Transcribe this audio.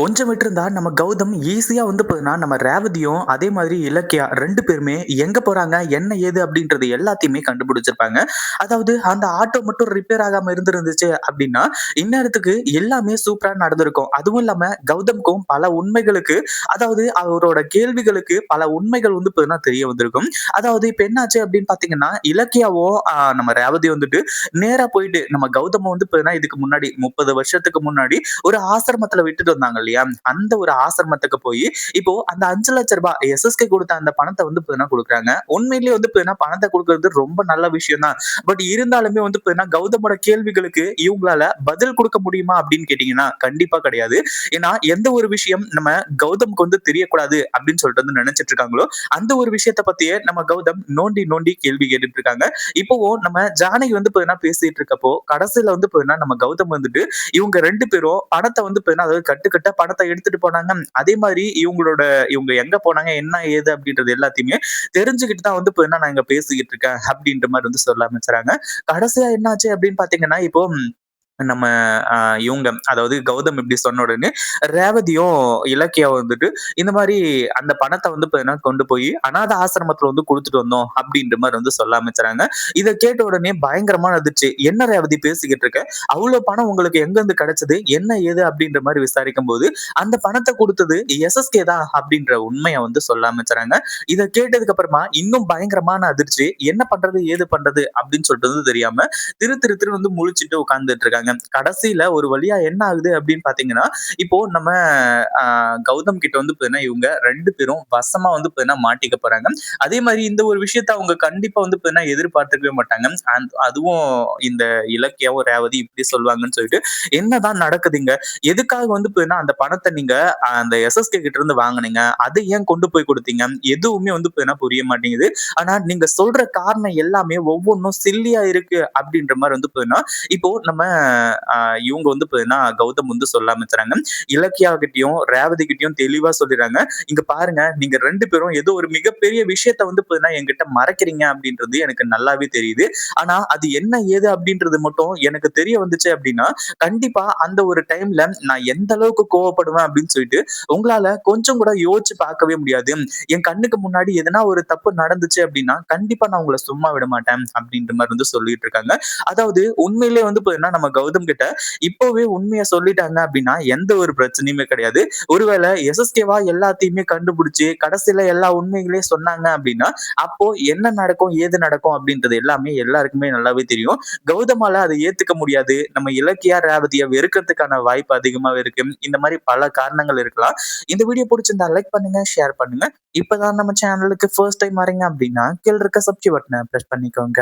கொஞ்சம் விட்டுருந்தா நம்ம கௌதம் ஈஸியா வந்து போதுனா நம்ம ரேவதியும் அதே மாதிரி இலக்கியா ரெண்டு பேருமே எங்க போறாங்க என்ன ஏது அப்படின்றது எல்லாத்தையுமே கண்டுபிடிச்சிருப்பாங்க. அதாவது அந்த ஆட்டோ மட்டும் ரிப்பேர் ஆகாம இருந்திருந்துச்சு அப்படின்னா இந்நேரத்துக்கு எல்லாமே சூப்பரா நடந்திருக்கும். அதுவும் இல்லாம கௌதம்க்கும் பல உண்மைகளுக்கு அதாவது அவரோட கேள்விகளுக்கு பல உண்மைகள் வந்து போதுனா தெரிய வந்திருக்கும். அதாவது இப்ப என்னாச்சு அப்படின்னு பாத்தீங்கன்னா இலக்கியாவோ நம்ம ரேவதி வந்துட்டு நேரா போயிட்டு நம்ம கௌதம வந்து போதுனா இதுக்கு முன்னாடி முப்பது வருஷத்துக்கு முன்னாடி ஒரு ஆசிரமத்துல விட்டுட்டு வந்தாங்க இல்லையா? அந்த ஒரு ஆசிரமத்துக்கு போய் இப்போ அந்த அஞ்சு லட்ச ரூபாய் எஸ்எஸ்கே கொடுத்த அந்த பணத்தை வந்து இப்போ கொடுக்குறாங்க. உண்மையிலேயே வந்து இப்போ பணத்தை கொடுக்கறது ரொம்ப நல்ல விஷயம் தான். பட் இருந்தாலுமே வந்து இப்போ கௌதமோட கேள்விகளுக்கு இவங்களால பதில் கொடுக்க முடியுமா அப்படின்னு கேட்டீங்கன்னா கண்டிப்பா கிடையாது. ஏன்னா எந்த ஒரு விஷயம் நம்ம கௌதம்க்கு வந்து தெரியக்கூடாது அப்படின்னு சொல்லிட்டு வந்து நினைச்சிட்டு இருக்காங்களோ அந்த ஒரு விஷயத்த பத்தியே நம்ம கௌதம் நோண்டி நோண்டி கேள்வி கேட்டுட்டு இருக்காங்க. இப்போவும் நம்ம ஜானகி வந்து பேசிட்டு இருக்கப்போ கடைசியில வந்து நம்ம கௌதம் வந்துட்டு இவங்க ரெண்டு பேரும் பணத்தை வந்து அதாவது கட்டுக்கட்ட படத்தை எடுத்துட்டு போனாங்க. அதே மாதிரி இவங்களோட இவங்க எங்க போனாங்க என்ன ஏது அப்படின்றது எல்லாத்தையுமே தெரிஞ்சுக்கிட்டு தான் வந்து இப்போ என்ன நான் இங்க பேசிக்கிட்டு இருக்கேன் அப்படின்ற மாதிரி வந்து சொல்ல ஆரம்பிச்சுறாங்க. கடைசியா என்னாச்சு அப்படின்னு பாத்தீங்கன்னா இப்போ நம்ம இவங்க அதாவது கௌதம் இப்படி சொன்ன உடனே ரேவதியும் இலக்கியா வந்துட்டு இந்த மாதிரி அந்த பணத்தை வந்து கொண்டு போய் அனாத ஆசிரமத்துல வந்து கொடுத்துட்டு வந்தோம் அப்படின்ற மாதிரி வந்து சொல்ல ஆரம்பிச்சாங்க. இதை கேட்ட உடனே பயங்கரமா நடந்துச்சு என்ன ரேவதி பேசிக்கிட்டு இருக்க? அவ்வளவு பணம் உங்களுக்கு எங்க இருந்து கிடைச்சது? என்ன ஏது? அப்படின்ற மாதிரி விசாரிக்கும் போது அந்த பணத்தை கொடுத்தது எஸ்எஸ்கே தான் அப்படின்ற உண்மையை வந்து சொல்ல ஆரம்பிச்சாங்க. இதை கேட்டதுக்கு அப்புறமா இன்னும் பயங்கரமான அதிர்ச்சி. என்ன பண்றது? ஏது பண்றது? அப்படின்னு சொல்லிட்டு தெரியாம திரு திரு திரு வந்து முழிச்சிட்டு உட்கார்ந்துட்டு இருக்காங்க. கடைசியில ஒரு வழியா என்ன ஆகுது அப்படின்னு பாத்தீங்கன்னா இப்போ நம்ம கௌதம் கிட்ட வந்து இவங்க ரெண்டு பேரும் வசமா வந்து மாட்டிக்க போறாங்க. அதே மாதிரி இந்த ஒரு விஷயத்த அவங்க கண்டிப்பா வந்து எதிர்பார்த்துக்கவே மாட்டாங்க. அதுவும் இந்த இலக்கியாவும் ரேவதி இப்படி சொல்லுவாங்கன்னு சொல்லிட்டு என்னதான் நடக்குதுங்க? எதுக்காக வந்து அந்த பணத்தை நீங்க அந்த எஸ்எஸ்கே கிட்ட இருந்து வாங்கினீங்க? அதை ஏன் கொண்டு போய் கொடுத்தீங்க? எதுவுமே வந்து புரிய மாட்டேங்குது. ஆனா நீங்க சொல்ற காரணம் எல்லாமே ஒவ்வொன்றும் சில்லியா இருக்கு அப்படின்ற மாதிரி வந்து இப்போ நம்ம இவங்க வந்து கௌதம் வந்து சொல்ல ஆரம்பிச்சுறாங்க. இலக்கியா கிட்டையும் ரேவதி கிட்டையும் தெளிவா சொல்லிடுறாங்க. இங்க பாருங்க நீங்க ரெண்டு பேரும் ஏதோ ஒரு மிகப்பெரிய விஷயத்த வந்து என்கிட்ட மறைக்கிறீங்க அப்படின்றது எனக்கு நல்லாவே தெரியுது. ஆனா அது என்ன ஏது அப்படின்றது மட்டும் எனக்கு தெரிய வந்துச்சு அப்படின்னா கண்டிப்பா அந்த ஒரு டைம்ல நான் எந்த அளவுக்கு கோவப்படுவேன் அப்படின்னு சொல்லிட்டு உங்களால கொஞ்சம் கூட யோசிச்சு பார்க்கவே முடியாது. என் கண்ணுக்கு முன்னாடி எதனா ஒரு தப்பு நடந்துச்சு அப்படின்னா கண்டிப்பா நான் உங்களை சும்மா விட மாட்டேன் அப்படின்ற மாதிரி வந்து சொல்லிட்டு இருக்காங்க. அதாவது உண்மையிலே வந்து பாத்தீங்கன்னா நம்ம கௌதம் கிட்ட இப்போவே உண்மையை சொல்லிட்டாங்க அப்படின்னா எந்த ஒரு பிரச்சனையுமே கிடையாது. ஒருவேளை எஸ்எஸ்கேவா எல்லாத்தையுமே கண்டுபிடிச்சு கடைசியில எல்லா உண்மைகளையும் சொன்னாங்க அப்படின்னா அப்போ என்ன நடக்கும் ஏது நடக்கும் அப்படின்றது எல்லாமே எல்லாருக்குமே நல்லாவே தெரியும். கௌதமால அதை ஏத்துக்க முடியாது. நம்ம இலக்கியா ரேவதியா வெறுக்கிறதுக்கான வாய்ப்பு அதிகமாவே இருக்கு. இந்த மாதிரி பல காரணங்கள் இருக்கலாம். இந்த வீடியோ பிடிச்சிருந்தா லைக் பண்ணுங்க ஷேர் பண்ணுங்க. இப்பதான் நம்ம சேனலுக்கு ஃபர்ஸ்ட் டைம் வரீங்க அப்படின்னா கீழ இருக்க சப்ஸ்கிரைப் பட்டனை பிரஸ் பண்ணிக்கோங்க.